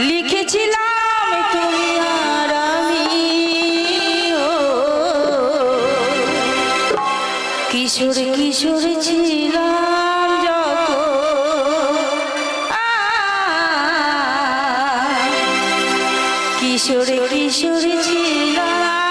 লিখেছিলাম তুমি আর আমি কিশোর কিশোর ছিলাম কিশোর কিশোর ছিলাম